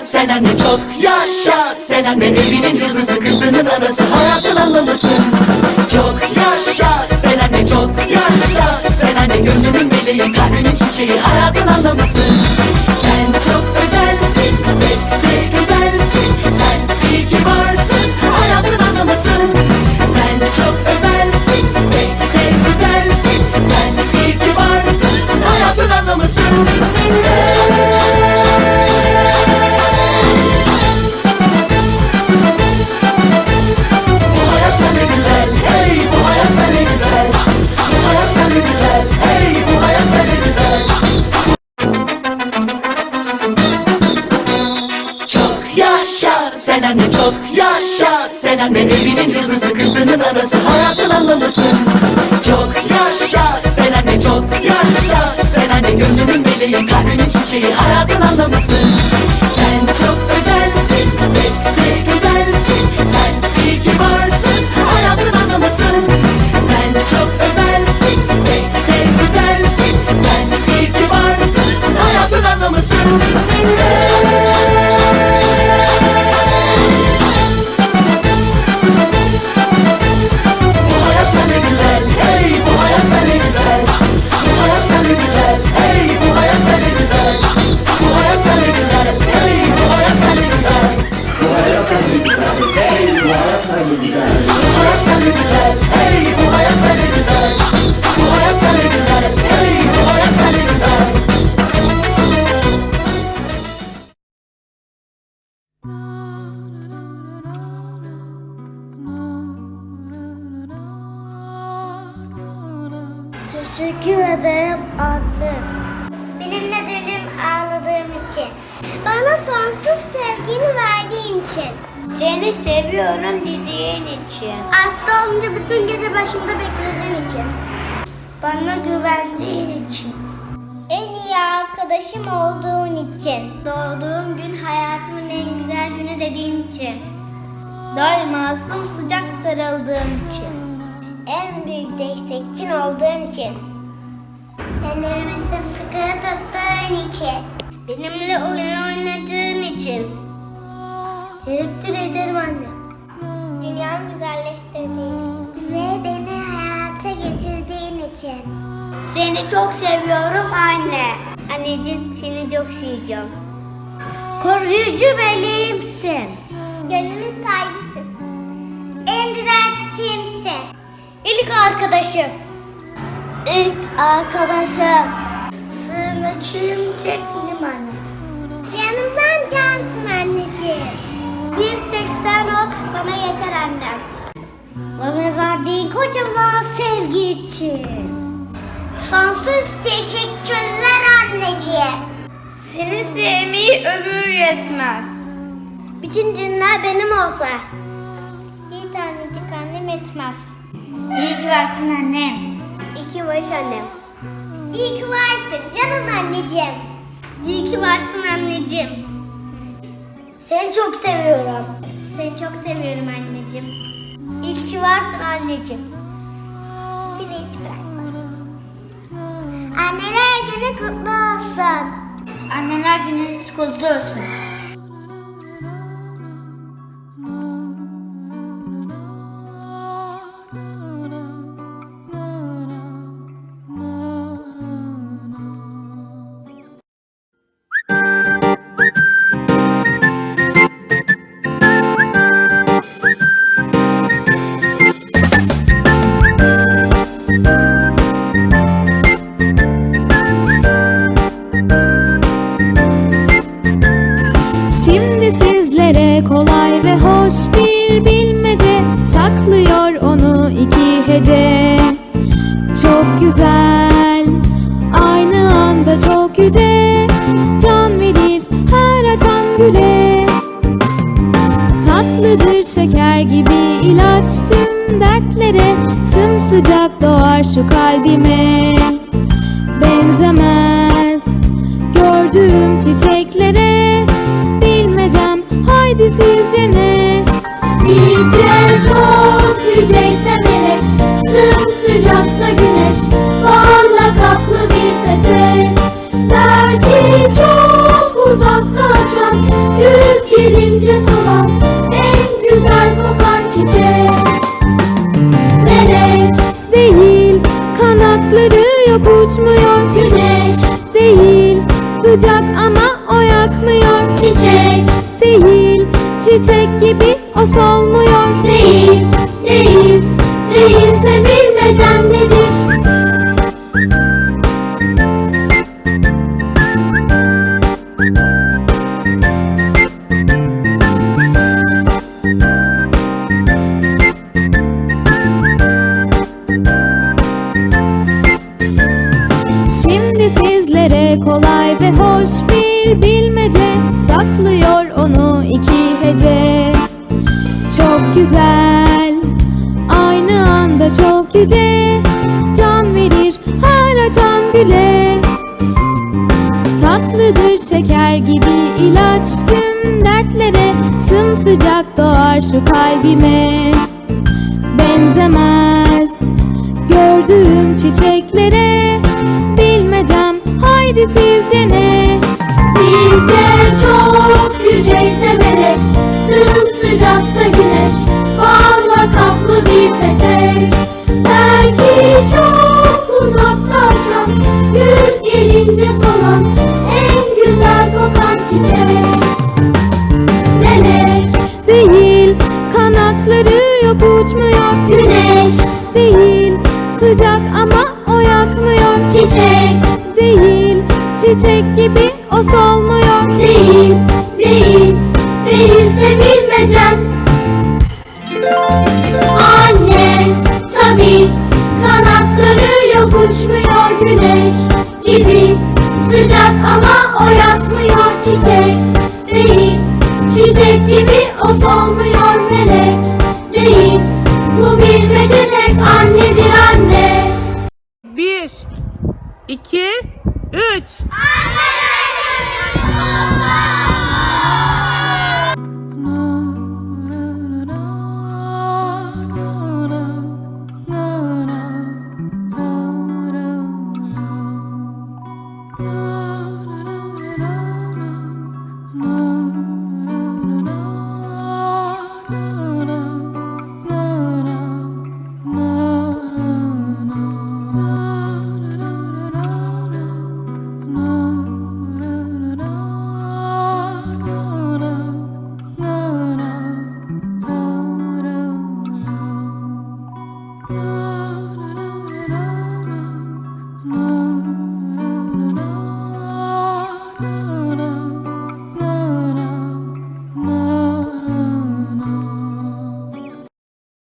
sen anne çok yaşa. Sen anne evinin yıldızı kızının anası hayatın anlamısın Çok yaşa. Sen anne çok yaşa. Sen anne gönlümün meleği kalbimin çiçeği hayatın anlamısın Sen çok evinin yıldızı kızının anası hayatın anlamısın Çok yaşa, sen anne çok yaşa. Sen anne gönlümün meleği kalbimin çiçeği hayatın anlamısın Sen çok özelsin ve de güzelsin. Sen iyi ki varsın hayatın anlamısın Sen çok özelsin ve de güzelsin. Sen iyi ki varsın hayatın anlamısın Bana sonsuz sevgini verdiğin için. Seni seviyorum dediğin için. Hasta olunca bütün gece başımda beklediğin için. Bana güvendiğin için. En iyi arkadaşım olduğun için. Doğduğum gün hayatımın en güzel günü dediğin için. Daima sımsıcak sarıldığım için. En büyük destekçin olduğun için. Ellerimi sımsıkı tuttuğun için. Benimle oyun oynadığın için. Teşekkür ederim anne. Dünyamı güzelleştirdiğin için. Ve beni hayata getirdiğin için. Seni çok seviyorum anne. Anneciğim seni çok seveceğim. Koruyucu meleğimsin. Gönlümün sahibisin. En güzel çiçeğimsin. İlk arkadaşım. İlk arkadaşım. Sığınacağım teknim bana yeter annem. Bana verdiğin kocaman sevgi için. Sonsuz teşekkürler anneciğim. Seni sevmeyi ömür yetmez. Bütün günler benim olsa. Bir tanecik annem etmez. İyi ki varsın annem. İyi ki varsın annem. İyi ki varsın canım anneciğim. İyi ki varsın anneciğim. Seni çok seviyorum. Seni çok seviyorum anneciğim. İyi ki varsın anneciğim. Beni hiç bırakma. Anneler günü kutlu olsun. Anneler gününüz kutlu olsun. Tatlıdır şeker gibi ilaç tüm dertlere Sımsıcak doğar şu kalbime. Benzemez gördüğüm çiçeklere çiçek gibi o solmuyor değil, değil, değilse bilmecen nedir? Şimdi sizlere kolay ve hoş bir bilmece Saklıyor Güzel. Aynı anda çok yüce Can verir her açan güle. Tatlıdır şeker gibi ilaç tüm dertlere Sımsıcak doğar şu kalbime. Benzemez gördüğüm çiçeklere Bilmecem haydi sizce ne? Bize çok yüceyse melek, sımsıcaksa kanatları yok uçmuyor. Güneş, Değil sıcak ama o yakmıyor. Çiçek, Değil çiçek gibi o solmuyor. Değil, değil, değilse bilmecen. Anne, tabi kanatları yok uçmuyor. Güneş gibi Sıcak ama o yakmıyor. Çiçek değil Çiçek gibi o solmuyor